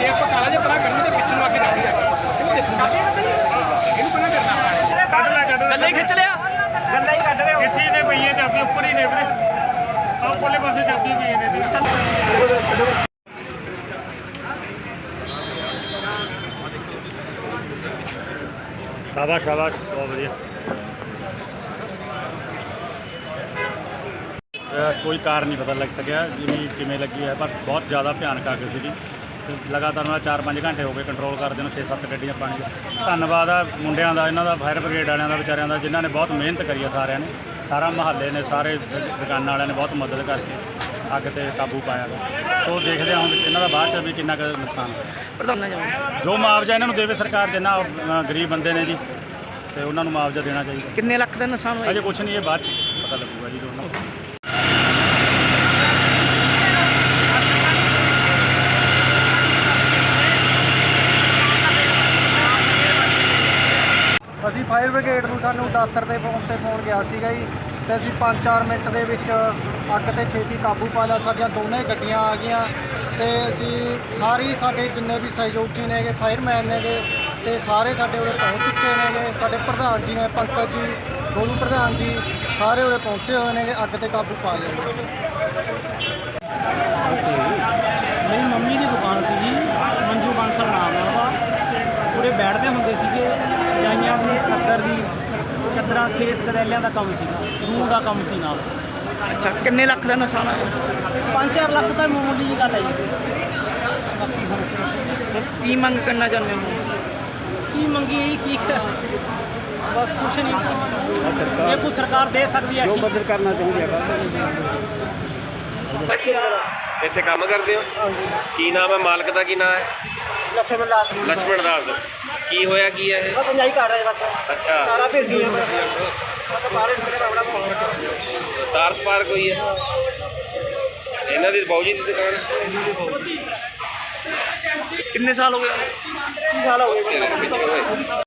ਇਹ ਪਕਾਲਾ ਜਿਹਾ ਪਰਾਂ ਕਰਨੀ ਤੇ ਪਿੱਛੇ ਨੂੰ ਅੱਗੇ ਜਾਂਦੀ ਹੈ ਇਹਨੂੰ ਦੇਖੂਗਾ ਇਹਨੂੰ ਪਹਿਲਾਂ ਕਰਨਾ ਕੱਢ ਲੈ ਕੱਢ ਲੈ ਗੱਲੇ ਖਿੱਚ ਲਿਆ। ਗੱਲੇ ਹੀ ਕੱਢ ਲਿਆ। ਇੱਥੇ ਨੇ ਪਈਏ ਚਾਬੀ, ਉੱਪਰ ਹੀ ਨੇ ਵੀਰੇ। ਆਹ ਉੱਪਰਲੇ ਪਾਸੇ ਚਾਬੀ ਪਈ ਨੇ ਇਹਦੀ। ਸ਼ਾਬਾਸ਼ ਸ਼ਾਬਾਸ਼, ਬਹੁਤ ਵਧੀਆ। ਅਹ ਕੋਈ ਕਾਰ ਨਹੀਂ ਪਤਾ ਲੱਗ ਸਕਿਆ, ਜਿਵੇਂ ਕਿਵੇਂ ਲੱਗੀ ਹੈ, ਪਰ ਬਹੁਤ ਜ਼ਿਆਦਾ ਭਿਆਨਕ ਅੱਗ ਸੀਗੀ। ਤੇ ਲਗਾਤਾਰ ਨਾਲ 4-5 ਘੰਟੇ ਹੋ ਗਏ ਕੰਟਰੋਲ ਕਰਦੇ ਨੂੰ 6-7 ਗੱਡੀਆਂ ਪਾਣੀ ਦਾ ਧੰਨਵਾਦ ਆ ਮੁੰਡਿਆਂ ਦਾ ਇਹਨਾਂ ਦਾ ਫਾਇਰ ਬ੍ਰਿਗੇਡ ਵਾਲਿਆਂ ਦਾ ਵਿਚਾਰਿਆਂ ਦਾ ਜਿਨ੍ਹਾਂ ਨੇ ਬਹੁਤ ਮਿਹਨਤ ਕਰੀ ਆ ਸਾਰਿਆਂ ਨੇ। ਸਾਰਾ ਮਹੱਲੇ ਨੇ ਸਾਰੇ ਦੁਕਾਨਾਂ ਵਾਲਿਆਂ ਨੇ ਬਹੁਤ ਮਦਦ ਕਰਕੇ ਅੱਗ ਤੇ ਕਾਬੂ ਪਾਇਆ। ਗਾ। ਸੋ ਦੇਖਦੇ ਹਾਂ ਹੁਣ ਇਹਨਾਂ ਦਾ ਬਾਅਦ ਚ ਵੀ ਕਿੰਨਾ ਕੁ ਨੁਕਸਾਨ ਹੋਇਆ। ਪ੍ਰਧਾਨਾ ਜਾਓ ਜੋ ਮੁਆਵਜ਼ਾ ਇਹਨਾਂ ਨੂੰ ਦੇਵੇ ਸਰਕਾਰ ਜਿੰਨਾ ਅਹ, ਗਰੀਬ ਬੰਦੇ ਨੇ ਜੀ ਤੇ ਉਹਨਾਂ ਨੂੰ ਮੁਆਵਜ਼ਾ ਦੇਣਾ ਚਾਹੀਦਾ। ਕਿੰਨੇ ਲੱਖ ਦਾ ਨੁਕਸਾਨ ਹੋਇਆ? ਅਜੇ ਕੁਛ ਨਹੀਂ ਇਹ ਬਾਅਦ ਚ ਪਤਾ ਲੱਗੂਗਾ ਜੀ ਦੋਨੋਂ ਅਸੀਂ ਫਾਇਰ ਬ੍ਰਿਗੇਡ ਨੂੰ ਸਾਨੂੰ ਦਫ਼ਤਰ ਦੇ ਫੋਨ ਤੇ ਫੋਨ ਗਿਆ ਸੀਗਾ ਜੀ ਤੇ ਅਸੀਂ 5-4 ਮਿੰਟ ਦੇ ਵਿੱਚ ਅੱਗ ਤੇ ਛੇਤੀ ਕਾਬੂ ਪਾ ਲਿਆ। ਸਾਡੀਆਂ ਦੋਨੇ ਗੱਡੀਆਂ ਆ ਗਈਆਂ ਤੇ ਅਸੀਂ ਸਾਰੀ ਸਾਡੇ ਜਿੰਨੇ ਵੀ ਸਹਿਯੋਗੀ ਨੇਗੇ ਫਾਇਰਮੈਨ ਨੇਗੇ ਤੇ ਸਾਰੇ ਸਾਡੇ ਉਰੇ ਪਹੁੰਚ ਚੁੱਕੇ ਨੇਗੇ। ਸਾਡੇ ਪ੍ਰਧਾਨ ਜੀ ਨੇ, ਪੰਕਜ ਜੀ, ਗੋਲੂ ਪ੍ਰਧਾਨ ਜੀ, ਸਾਰੇ ਉਰੇ ਪਹੁੰਚੇ ਹੋਏ ਨੇਗੇ, ਅੱਗ ਤੇ ਕਾਬੂ ਪਾ ਲਿਆ ਮੇਰੀ ਮੰਮੀ ਦੀ ਦੁਕਾਨ ਸੀ ਜੀ, ਮੰਜੂ ਬਾਂਸਲ ਨਾਮ ਹੈ ਉਹਦਾ। ਪੂਰੇ ਬੈਠਦੇ ਹੁੰਦੇ ਸੀਗੇ। ਜਾਈਆਂ ਦੀ ਅੱਦਰ ਦੀ ਚੱਦਰਾਂ ਖੇਸ ਗਦੈਲਿਆਂ ਦਾ ਕੰਮ ਸੀਗਾ ਰੂਮ ਦਾ ਕੰਮ ਸੀ ਨਾਲ। ਅੱਛਾ ਕਿੰਨੇ ਲੱਖ ਦਾ ਨੁਕਸਾਨ ਹੋਇਆ? 5-4 ਲੱਖ ਤਾਂ ਮਾਮੂਲੀ ਜੀ ਗੱਲ ਹੈ ਜੀ। ਬਾਕੀ ਹੁਣ ਕੁਛ- ਕੀ ਮੰਗ ਕਰਨਾ ਚਾਹੁੰਦੇ ਹੋ? ਕੀ ਮੰਗੀ ਜੀ ਕੀ ਬਸ ਕੁਛ ਨਹੀਂ। ਇਹ ਕੋਈ ਸਰਕਾਰ ਦੇ ਸਕਦੀ ਹੈ ਠੀਕ। ਇੱਥੇ ਕੰਮ ਕਰਦੇ ਹੋ? ਕੀ ਨਾਮ ਹੈ? ਮਾਲਕ ਦਾ ਕੀ ਨਾਮ ਹੈ? ਲਖਮਣ ਦਾਸ ਲਛਮਣ ਦਾਸ। ਕੀ ਹੋਇਆ ਕੀ ਹੈ ਇਹ? ਬਸ ਪੰਜਾਈ ਕਰ ਰਹੇ ਬਸ। ਅੱਛਾ। ਸਾਰਾ ਭੇਜ ਦਿਆ ਮੈਂ ਤਾਂ ਬਾਹਰ ਨਿਕਲੇ ਮੈਂ ਆਪਣਾ ਫੋਨ ਤਾਰ ਸਪਾਰ ਕੋਈ ਹੈ? ਇਹਨਾਂ ਦੀ ਬਾਊ ਜੀ ਦੀ ਦੁਕਾਨ ਕਿੰਨੇ ਸਾਲ ਹੋ ਗਏ? 3 ਸਾਲ ਹੋ ਗਏ?